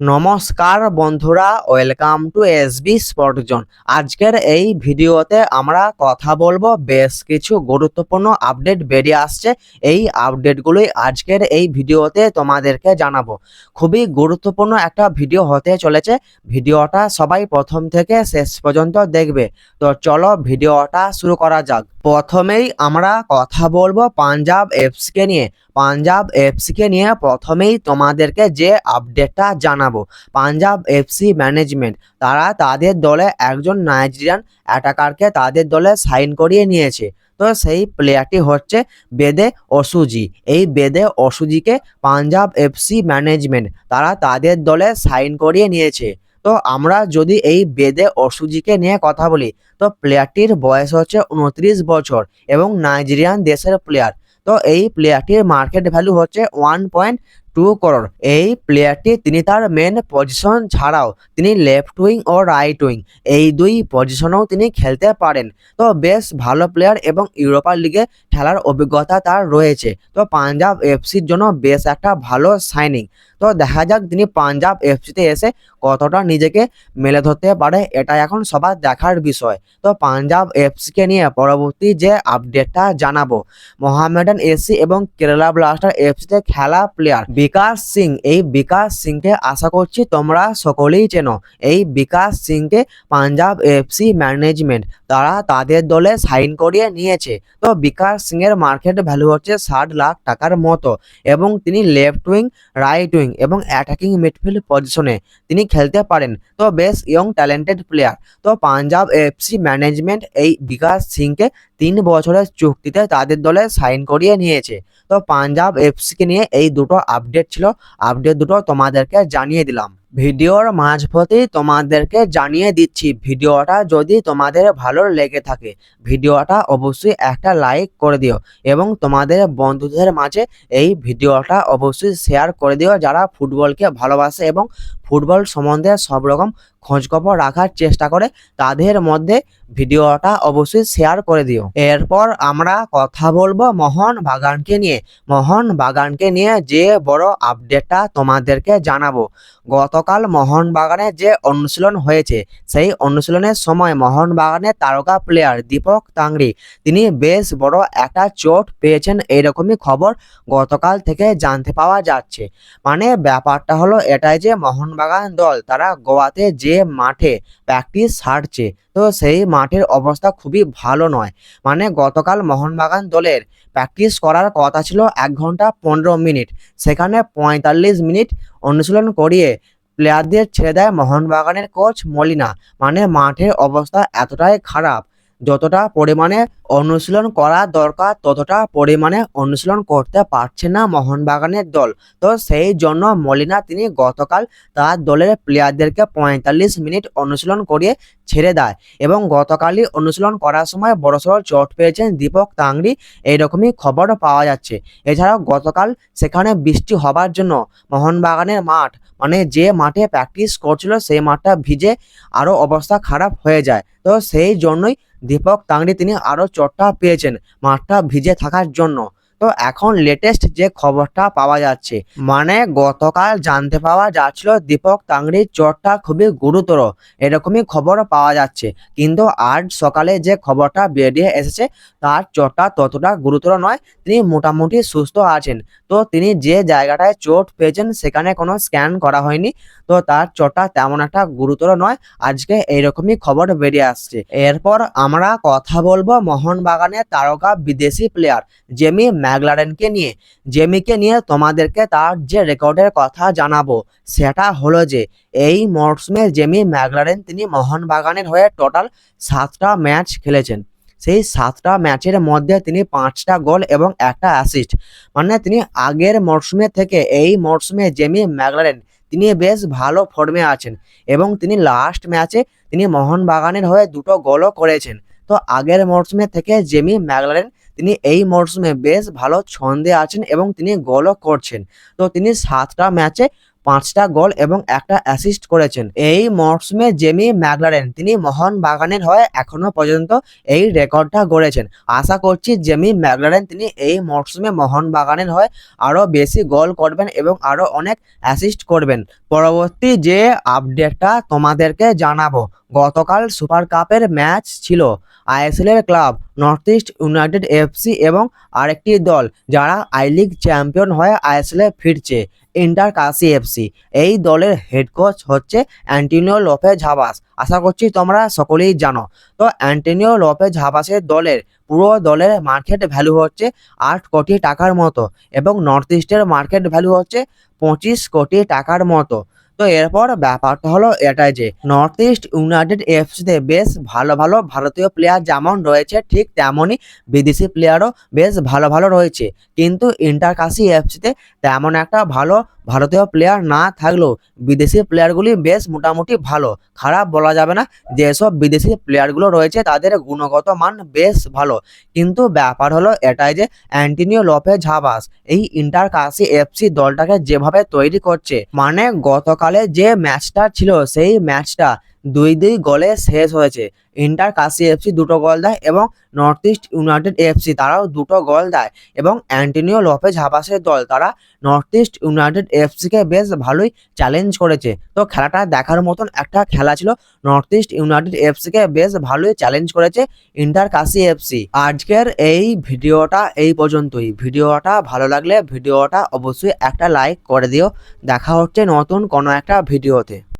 নমস্কার বন্ধুরা welcome to SB spot zone আজকের এই ভিডিওতে আমরা কথা বলব বেশ কিছু গুরুত্বপূর্ণ আপডেট বেরিয়ে আসছে। এই আপডেটগুলোই আজকের এই ভিডিওতে তোমাদেরকে জানাব। খুবই গুরুত্বপূর্ণ একটা ভিডিও হতে চলেছে। ভিডিওটা সবাই প্রথম থেকে শেষ পর্যন্ত দেখবে। তো চলো ভিডিওটা শুরু করা যাক। প্রথমেই আমরা কথা বলব পাঞ্জাব এফসিকে নিয়ে। পাঞ্জাব এফসিকে নিয়ে প্রথমেই তোমাদেরকে যে আপডেটটা জানাব। পাঞ্জাব এফসি ম্যানেজমেন্ট, তারা তাদের দলে একজন নাইজেরিয়ান অ্যাটাকারকে তাদের দলে সাইন করিয়ে নিয়েছে। তো সেই প্লেয়ারটি হচ্ছে বেদে অসুজি। এই বেদে অসুজিকে পাঞ্জাব এফসি ম্যানেজমেন্ট, তারা তাদের দলে সাইন করিয়ে নিয়েছে। তো আমরা যদি এই বেদে অসুজিকে নিয়ে কথা বলি, তো প্লেয়ারটির বয়স হচ্ছে উনত্রিশ বছর এবং নাইজেরিয়ান দেশের প্লেয়ার। তো এই প্লেয়ারটির মার্কেট ভ্যালু হচ্ছে ওয়ান পয়েন্ট টু করর এই প্লেয়ারটি তিনি তার মেন পজিশন ছাড়াও তিনি লেফট উইং ও রাইট উইং এই দুই পজিশনেও তিনি খেলতে পারেন। তো বেশ ভালো প্লেয়ার এবং ইউরোপা লিগে খেলার অভিজ্ঞতা তার রয়েছে। তো পাঞ্জাব এফসির জন্য বেশ একটা ভালো সাইনিং তো দেখা যাক তিনি পাঞ্জাব এফসিতে এসে কতটা নিজেকে মেলে ধরতে পারে এটা এখন সবার দেখার বিষয়। তো পাঞ্জাব এফসিকে নিয়ে পরবর্তী যে আপডেটটা জানাব, মোহামেডান এসি এবং কেরালা ব্লাস্টার এফসিতে খেলা প্লেয়ার বিকাশ সিং। এই বিকাশ সিংকে আশা করছি তোমরা সকলেই চেনো। এই বিকাশ সিংকে পাঞ্জাব এফসি ম্যানেজমেন্ট তারা তাদের দলে সাইন করিয়ে নিয়েছে। তো বিকাশ এর মার্কেট ভ্যালু হচ্ছে ষাট লাখ টাকার মতো এবং তিনি লেফট উইং রাইট উইং এবং অ্যাটাকিং মিডফিল্ড পজিশনে তিনি খেলতে পারেন। তো বেশ ইয়ং ট্যালেন্টেড প্লেয়ার তো পাঞ্জাব এফসি ম্যানেজমেন্ট এই বিকাশ সিংকে তিন বছরের চুক্তিতে তাদের দলে সাইন করিয়ে নিয়েছে। তো পাঞ্জাব এফসিকে নিয়ে এই দুটো আপডেট ছিল। আপডেট দুটো তোমাদেরকে জানিয়ে দিলাম। ভিডিওর মাঝপথেই তোমাদেরকে জানিয়ে দিচ্ছি, ভিডিওটা যদি তোমাদের ভালো লেগে থাকে, ভিডিওটা অবশ্যই একটা লাইক করে দিও এবং তোমাদের বন্ধুদের মাঝে এই ভিডিওটা অবশ্যই শেয়ার করে দিও যারা ফুটবলকে ভালোবাসে এবং ফুটবল সম্বন্ধে সব রকম খোঁজখবর রাখার চেষ্টা করে, তাদের মধ্যে ভিডিওটা অবশ্যই শেয়ার করে দিও। এরপর আমরা কথা বলব মোহন বাগানকে নিয়ে। মোহন বাগানকে নিয়ে যে বড় আপডেটটা তোমাদেরকে জানাব। গতকাল মোহন বাগানে যে অনুশীলন হয়েছে, সেই অনুশীলনের সময় মোহনবাগানের তারকা প্লেয়ার দীপক তাংড়ি, তিনি বেশ বড় একটা চোট পেয়েছেন এইরকমই খবর গতকাল থেকে জানতে পাওয়া যাচ্ছে। মানে ব্যাপারটা হলো এটাই যে মোহনবাগান দল তারা গোয়াতে যে মাঠে প্র্যাকটিস সারছে তো সেই মাঠের অবস্থা খুবই ভালো নয়। মানে গতকাল মোহনবাগান দলের প্র্যাকটিস করার কথা ছিল এক ঘণ্টা পনেরো মিনিট, সেখানে পঁয়তাল্লিশ মিনিট অনুশীলন করিয়ে প্লেয়ারদের ছেড়ে দেয় মোহনবাগানের কোচ মলিনা। মানে মাঠের অবস্থা এতটাই খারাপ। যতটা পরিমাণে অনুশীলন করা দরকার, ততটা পরিমাণে অনুশীলন করতে পারছে না মোহনবাগানের দল। তো সেই জন্য মলিনা তিনি গতকাল তার দলের প্লেয়ারদেরকে পঁয়তাল্লিশ মিনিট অনুশীলন করিয়ে ছেড়ে দেয় এবং গতকালই অনুশীলন করার সময় বড়সড় চোট পেয়েছেন দীপক তাংরি এইরকমই খবর পাওয়া যাচ্ছে। এছাড়াও গতকাল সেখানে বৃষ্টি হবার জন্য মোহনবাগানের মাঠ মানে যে মাঠে প্র্যাকটিস করছিল, সেই মাঠটা ভিজে আরও অবস্থা খারাপ হয়ে যায়। তো সেই জন্যই দীপক তাংড়ি তিনি আরও চোটটা পেয়েছেন মাঠটা ভিজে থাকার জন্য। তো এখন লেটেস্ট যে খবরটা পাওয়া যাচ্ছে মানে গতকাল জানতে পাওয়া যাচ্ছিল দীপক তাংরির চোটটা খুবই গুরুতর, এরকমই খবর পাওয়া যাচ্ছে। কিন্তু আজ সকালে যে খবরটা বেরিয়ে এসেছে, তার চোটটা ততটা গুরুতর নয়, তিনি মোটামুটি সুস্থ আছেন। তো তিনি যে জায়গাটায় চোট পেয়েছেন, সেখানে কোনো স্ক্যান করা হয়নি। তো তার চোটটা তেমন একটা গুরুতর নয়, আজকে এইরকমই খবর বেরিয়ে আসছে। এরপর আমরা কথা বলব মোহনবাগানের তারকা বিদেশি প্লেয়ার জেমি ম্যাগলারেনকে নিয়ে, জেমিকে নিয়ে তোমাদেরকে তার যে রেকর্ডের কথা জানাব, সেটা হলো যে, এই মরশুমে জেমি ম্যাগলারেন তিনি মোহনবাগানের হয়ে টোটাল সাতটা ম্যাচ খেলেছেন। সেই সাতটা ম্যাচের মধ্যে তিনি পাঁচটা গোল এবং একটা অ্যাসিস্ট মানে তিনি আগের মরশুমে থেকে এই মরশুমে জেমি ম্যাগলারেন তিনি বেশ ভালো ফর্মে আছেন এবং তিনি লাস্ট ম্যাচে তিনি মোহনবাগানের হয়ে দুটো গোলও করেছেন। তো আগের মরশুমে থেকে জেমি ম্যাগলারেন তিনি এই মরশুমে বেশ ভালো ছন্দে আছেন এবং তিনি গোলও করছেন। তো তিনি সাতটা ম্যাচে পাঁচটা গোল এবং একটা অ্যাসিস্ট করেছেন। এই মরশুমে জেমি ম্যাগলারেন তিনি মোহন বাগানের হয়ে এখনও পর্যন্ত এই রেকর্ডটা গড়েছেন। আশা করছি জেমি ম্যাগলারেন তিনি এই মরশুমে মোহন বাগানের হয়ে আরও বেশি গোল করবেন এবং আরও অনেক অ্যাসিস্ট করবেন। পরবর্তী যে আপডেটটা তোমাদেরকে জানাব, গতকাল সুপার কাপের ম্যাচ ছিল। আইএসএল এর club North East United FC এবং আরেকটি দল যারা আই লিগ চ্যাম্পিয়ন হয়ে আইএসএল ফিরছে, ইন্টার কাশি এফসি। এই দলের হেড কোচ হচ্ছে অ্যান্টিনিও লোপে ঝাবাস আশা করছি তোমরা সকলেই জানো। তো অ্যান্টনিও লোপে ঝাবাসের দলের পুরো দলের মার্কেট ভ্যালু হচ্ছে আট কোটি টাকার মতো এবং নর্থ ইস্টের মার্কেট ভ্যালু হচ্ছে পঁচিশ কোটি টাকার মতো। তো এরপর ব্যাপারটা হলো এটাই যে নর্থ ইস্ট ইউনাইটেড এফসিতে বেশ ভালো ভালো ভারতীয় প্লেয়ার যেমন রয়েছে, ঠিক তেমনই বিদেশি প্লেয়ারও বেশ ভালো ভালো রয়েছে। কিন্তু ইন্টারকাশি এফসিতে তেমন একটা ভালো ভারতীয় প্লেয়ার না থাকলেও বিদেশি প্লেয়ারগুলি বেশ মোটামুটি ভালো। খারাপ বলা যাবে না যেসব বিদেশি প্লেয়ারগুলো রয়েছে, তাদের গুণগত মান বেশ ভালো। কিন্তু ব্যাপার হলো এটাই যে অ্যান্টিনিও লোপে ঝাবাস এই ইন্টার কাশি এফসি দলটাকে যেভাবে তৈরি করছে মানে গতকালে যে ম্যাচটা ছিল, সেই ম্যাচটা দুই দুই গোলে শেষ হয়েছে। ইন্টার কাশি এফসি দুটো গোল দেয় এবং নর্থ ইস্ট ইউনাইটেড এফসি তারাও দুটো গোল দেয় এবং অ্যান্টনিও লোপেজ হাবাসের দল। তারা নর্থ ইস্ট ইউনাইটেড এফসিকে বেশ ভালোই চ্যালেঞ্জ করেছে। তো খেলাটা দেখার মতন একটা খেলা ছিল। নর্থ ইস্ট ইউনাইটেড এফসিকে বেশ ভালোই চ্যালেঞ্জ করেছে ইন্টার কাশি এফসি আজকের এই ভিডিওটা এই পর্যন্তই। ভিডিওটা ভালো লাগলে ভিডিওটা অবশ্যই একটা লাইক করে দিও। দেখা হচ্ছে নতুন কোনো একটা ভিডিওতে।